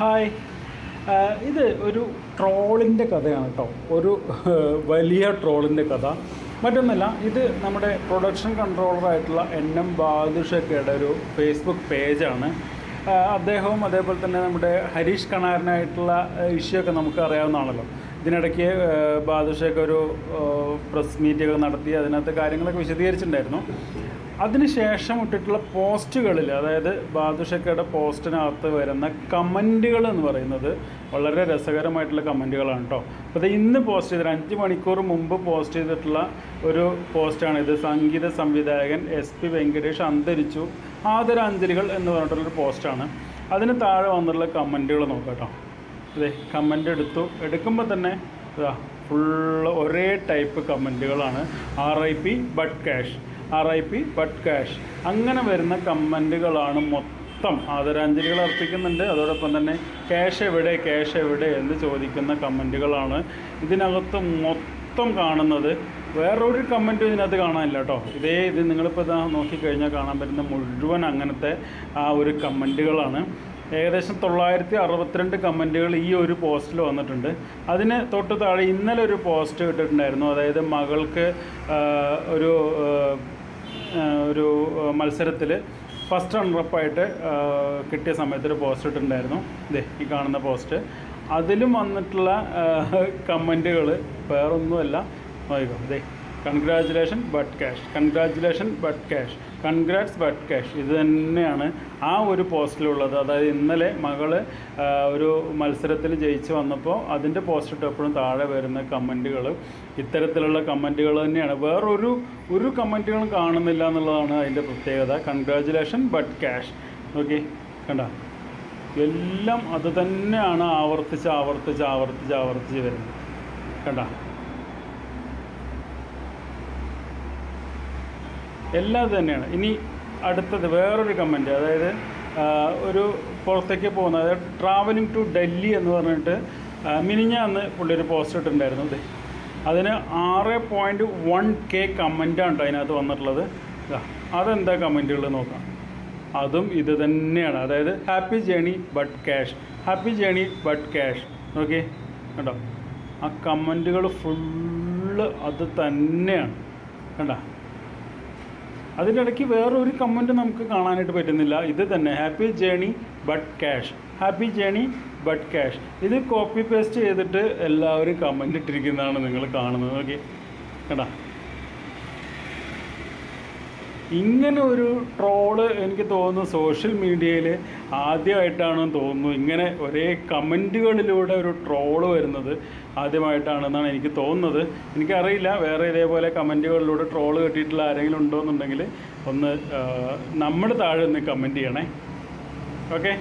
Hi. ഇത് ഒരു ട്രോളിന്റെ കഥയാണ് കേട്ടോ. ഒരു വലിയ ട്രോളിന്റെ കഥ. മറ്റൊന്നല്ല ഇത് നമ്മുടെ പ്രൊഡക്ഷൻ കൺട്രോളറായിട്ടുള്ള എൻ എം ബാദുഷക്കയുടെ ഒരു ഫേസ്ബുക്ക് പേജാണ്. അദ്ദേഹവും അതേപോലെ തന്നെ നമ്മുടെ ഹരീഷ് കണാരനായിട്ടുള്ള ഇഷ്യൂ ഒക്കെ നമുക്ക് അറിയാവുന്നതാണല്ലോ ഇതിനിടയ്ക്ക് ബാദുഷയൊക്കെ ഒരു പ്രസ് മീറ്റൊക്കെ നടത്തി അതിനകത്ത് കാര്യങ്ങളൊക്കെ വിശദീകരിച്ചിട്ടുണ്ടായിരുന്നു. അതിനുശേഷം ഇട്ടിട്ടുള്ള പോസ്റ്റുകളിൽ അതായത് ബാദുഷക്കയുടെ പോസ്റ്റിനകത്ത് വരുന്ന കമന്റുകൾ എന്ന് പറയുന്നത് വളരെ രസകരമായിട്ടുള്ള കമന്റുകളാണ് കേട്ടോ അപ്പോൾ ഇന്ന് പോസ്റ്റ് ചെയ്തിട്ട് അഞ്ച് മണിക്കൂർ മുമ്പ് പോസ്റ്റ് ചെയ്തിട്ടുള്ള ഒരു പോസ്റ്റാണ് ഇത്. സംഗീത സംവിധായകൻ എസ് പി വെങ്കടേഷ് അന്തരിച്ചു. ആദരാഞ്ജലികൾ എന്ന് പറഞ്ഞിട്ടുള്ളൊരു പോസ്റ്റാണ്. അതിന് താഴെ വന്നിട്ടുള്ള കമന്റുകൾ നോക്കാം കേട്ടോ അതെ കമന്റ് എടുത്തു. എടുക്കുമ്പോൾ തന്നെ ഇതാ ഫുള്ള് ഒരേ type കമന്റുകളാണ്. R I P but cash. R I P but cash അങ്ങനെ വരുന്ന കമന്റുകളാണ് മൊത്തം. ആദരാഞ്ജലികൾ അർപ്പിക്കുന്നുണ്ട്. അതോടൊപ്പം തന്നെ ക്യാഷ് എവിടെ ക്യാഷ് എവിടെ എന്ന് ചോദിക്കുന്ന കമന്റുകളാണ്. ഇതിനകത്ത് മൊത്തം കാണുന്നത് വേറൊരു കമന്റും ഇതിനകത്ത് കാണാനില്ല കേട്ടോ. ഇതേ ഇത് നിങ്ങളിപ്പോൾ ഇതാ നോക്കിക്കഴിഞ്ഞാൽ കാണാൻ പറ്റുന്ന മുഴുവൻ അങ്ങനത്തെ ആ ഒരു കമന്റുകളാണ്. ഏകദേശം തൊള്ളായിരത്തി അറുപത്തിരണ്ട് കമന്റുകൾ ഈ ഒരു പോസ്റ്റിൽ വന്നിട്ടുണ്ട്. അതിന് തൊട്ട് താഴെ ഇന്നലെ ഒരു പോസ്റ്റ് ഇട്ടിട്ടുണ്ടായിരുന്നു. അതായത് മകൾക്ക് ഒരു ഒരു മത്സരത്തിൽ ഫസ്റ്റ് റണ്ണറപ്പായിട്ട് കിട്ടിയ സമയത്തൊരു പോസ്റ്റ് ഇട്ടിട്ടുണ്ടായിരുന്നു. ഇതേ ഈ കാണുന്ന പോസ്റ്റ് അതിലും വന്നിട്ടുള്ള കമന്റുകൾ വേറൊന്നുമല്ല. നോക്കിക്കോ ഇതേ congratulation but cash congratulation but cash congrats but cash ഇത് തന്നെയാണ് ആ ഒരു പോസ്റ്റിലുള്ളത് അതായത് ഇന്നലെ മകൾ ഒരു മത്സരത്തിൽ ജയിച്ച് വന്നപ്പോൾ അതിന്റെ പോസ്റ്റ് ഇട്ടപ്പോഴും താഴെ വരുന്ന കമന്റുകൾ ഇത്തരത്തിലുള്ള കമന്റുകൾ തന്നെയാണ്. വേറൊരു ഒരു കമന്റുകളും കാണുന്നില്ല എന്നുള്ളതാണ് അതിന്റെ പ്രത്യേകത. കൺഗ്രാജുലേഷൻ ബട്ട് ക്യാഷ് ഓക്കെ കണ്ട? എല്ലാം അത് തന്നെയാണ് ആവർത്തിച്ച് ആവർത്തിച്ച് ആവർത്തിച്ച് ആവർത്തിച്ച് വരുന്നത്. കണ്ട? എല്ലാം തന്നെയാണ്. ഇനി അടുത്തത് വേറൊരു കമന്റ് അതായത് ഒരു പുറത്തേക്ക് പോകുന്ന അതായത് ട്രാവലിംഗ് ടു ഡൽഹി എന്ന് പറഞ്ഞിട്ട് മിനിഞ്ഞ മിനിഞ്ഞാന്ന് പുള്ളി ഒരു പോസ്റ്റ് ഇട്ടിട്ടുണ്ടായിരുന്നു. അതിന് ആറ് പോയിന്റ് വൺ കെ കമന്റാണ് കേട്ടോ അതിനകത്ത് വന്നിട്ടുള്ളത്. അതെന്താ കമന്റുകൾ നോക്കാം. അതും ഇത് തന്നെയാണ്. അതായത് happy journey but cash happy journey but cash okay കണ്ടോ? ആ കമന്റുകൾ ഫുള്ള് അത് തന്നെയാണ്. കണ്ടോ? അതിന്റെ ഇടയ്ക്ക് വേറൊരു കമന്റ് നമുക്ക് കാണാനായിട്ട് പറ്റുന്നില്ല. ഇത് തന്നെ happy journey but cash happy journey but cash ഇത് കോപ്പി പേസ്റ്റ് ചെയ്തിട്ട് എല്ലാവരും കമന്റ് ഇട്ടിരിക്കുന്നതാണ് നിങ്ങൾ കാണുന്നത്. ഓക്കെ കേട്ടാ ഇങ്ങനെ ഒരു ട്രോൾ എനിക്ക് തോന്നുന്നു സോഷ്യൽ മീഡിയയിൽ ആദ്യമായിട്ടാണെന്ന് തോന്നുന്നു. ഇങ്ങനെ ഒരേ കമന്റുകളിലൂടെ ഒരു ട്രോൾ വരുന്നത് ആദ്യമായിട്ടാണെന്നാണ് എനിക്ക് തോന്നുന്നത്. എനിക്കറിയില്ല വേറെ ഇതേപോലെ കമന്റുകളിലൂടെ ട്രോൾ കിട്ടിയിട്ടുള്ള ആരെങ്കിലും ഉണ്ടോ എന്നുണ്ടെങ്കിൽ ഒന്ന് നമ്മുടെ താഴെ ഒന്ന് കമന്റ് ചെയ്യണേ. ഓക്കെ